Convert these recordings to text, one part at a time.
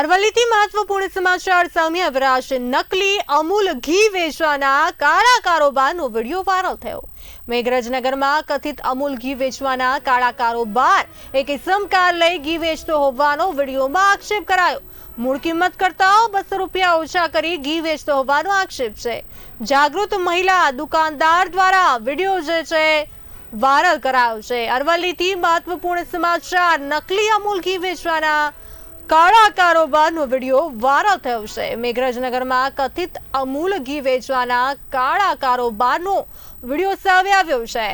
અરવલ્લીથી મહત્વપૂર્ણ સમાચાર સામે અવરાશ નકલી અમૂલ ઘી વેચવાના કાળા કારોબારનો વીડિયો વાયરલ થયો. મેઘરજનગરમાં કથિત અમૂલ ઘી વેચવાના કાળા કારોબાર એક ઇસમકાર લઈ ઘી વેચતો હોવાનો વિડીયોમાં આક્ષેપ કરાયો. મૂળ કિંમત કરતા બસો રૂપિયા ઓછા કરી ઘી વેચતો હોવાનો આક્ષેપ છે. જાગૃત મહિલા દુકાનદાર દ્વારા વીડિયો જે છે વાયરલ કરાયો છે. અરવલ્લીથી મહત્વપૂર્ણ સમાચાર, નકલી અમૂલ ઘી વેચવાના કાળા કારોબારનો વીડિયો વાયરલ થયો છે. મેઘરજનગરમાં કથિત અમૂલ ઘી વેચવાના કાળા કારોબારનો વીડિયો સામે આવ્યો છે.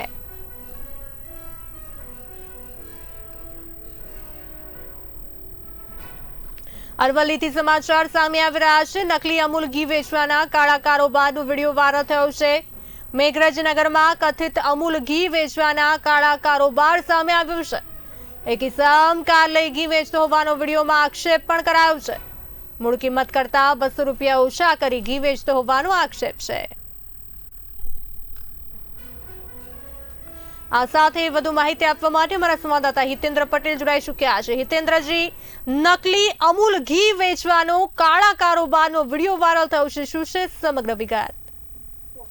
અરવલ્લીથી સમાચાર સામે આવી રહ્યા છે. નકલી અમૂલ ઘી વેચવાના કાળા કારોબારનો વીડિયો વાયરલ થયો છે. મેઘરજનગરમાં કથિત અમૂલ ઘી વેચવાના કાળા કારોબાર સામે આવ્યો છે. એક ઇસમ કાર લઈ ઘી વેચતો હોવાનો વિડીયોમાં આક્ષેપ પણ કરાયો છે. મૂળ કિંમત કરતા બસો રૂપિયા ઓછા કરી ઘી વેચતો હોવાનો આક્ષેપ છે. આ સાથે વધુ માહિતી આપવા માટે અમારા સંવાદદાતા હિતેન્દ્ર પટેલ જોડાઈ ચુક્યા છે. હિતેન્દ્રજી, નકલી અમૂલ ઘી વેચવાનો કાળા કારોબારનો વીડિયો વાયરલ થયો છે. શું છે સમગ્ર વિગત?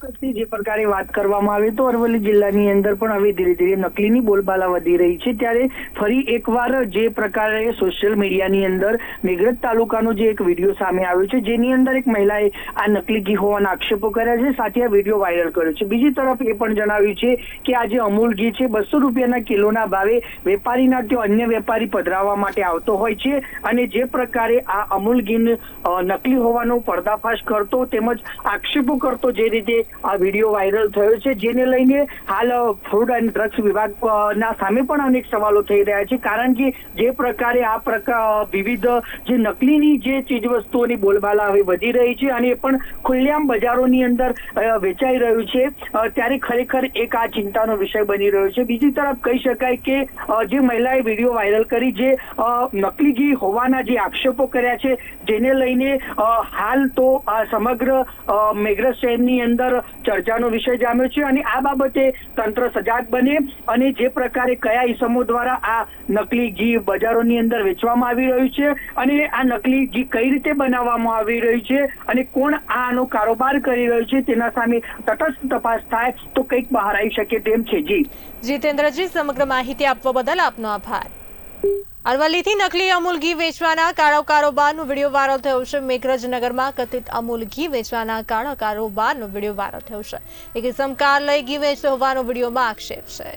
ચોક્કસથી જે પ્રકારે વાત કરવામાં આવે તો અરવલ્લી જિલ્લાની અંદર પણ હવે ધીરે ધીરે નકલીની બોલબાલા વધી રહી છે. ત્યારે ફરી એકવાર જે પ્રકારે સોશિયલ મીડિયાની અંદર મેઘરજ તાલુકાનો જે એક વીડિયો સામે આવ્યો છે, જેની અંદર એક મહિલાએ આ નકલી ઘી હોવાના આક્ષેપો કર્યા છે, સાથે આ વીડિયો વાયરલ કર્યો છે. બીજી તરફ એ પણ જણાવ્યું છે કે આ જે અમૂલ ઘી છે, બસો રૂપિયાના કિલોના ભાવે વેપારીના કે અન્ય વેપારી પધરાવવા માટે આવતો હોય છે અને જે પ્રકારે આ અમૂલ ઘી નકલી હોવાનો પર્દાફાશ કરતો તેમજ આક્ષેપો કરતો જે રીતે આ વીડિયો વાયરલ થયો છે, જેને લઈને હાલ ફૂડ એન્ડ ડ્રગ્સ વિભાગ ના સામે પણ અનેક સવાલો થઈ રહ્યા છે, કારણ કે જે પ્રકારે આ પ્રકાર વિવિધ જે નકલીની જે ચીજવસ્તુઓની બોલબાલા હવે વધી રહી છે અને એ પણ ખુલ્લેઆમ બજારોની અંદર વેચાઈ રહ્યું છે ત્યારે ખરેખર એક આ ચિંતાનો વિષય બની રહ્યો છે. બીજી તરફ કહી શકાય કે જે મહિલાએ વીડિયો વાયરલ કરી જે નકલી ઘી હોવાના જે આક્ષેપો કર્યા છે, જેને લઈને હાલ તો સમગ્ર મેઘરજ શહેરની અંદર ચર્ચાનો વિષય જામ્યો છે અને આ બાબતે તંત્ર સજાગ બને અને જે પ્રકારે કયા ઈસમો દ્વારા આ નકલી ઘી બજારોની અંદર વેચવામાં આવી રહ્યું છે અને આ નકલી ઘી કઈ રીતે બનાવવામાં આવી રહ્યું છે અને કોણ આનો કારોબાર કરી રહ્યું છે તેના સામે તટસ્થ તપાસ થાય તો કંઈક બહાર આવી શકે તેમ છે. જી. જીતેન્દ્રજી, સમગ્ર માહિતી આપવા બદલ આપનો આભાર. અરવલ્લીથી નકલી અમૂલ ઘી વેચવાના કાળો કારોબારનો વીડિયો વાયરલ થયો છે. મેઘરજનગરમાં કથિત અમૂલ ઘી વેચવાના કાળા કારોબારનો વીડિયો વાયરલ થયો છે. એક ઇસમ કાર લઈ ઘી વેચતો હોવાનો વિડીયોમાં આક્ષેપ છે.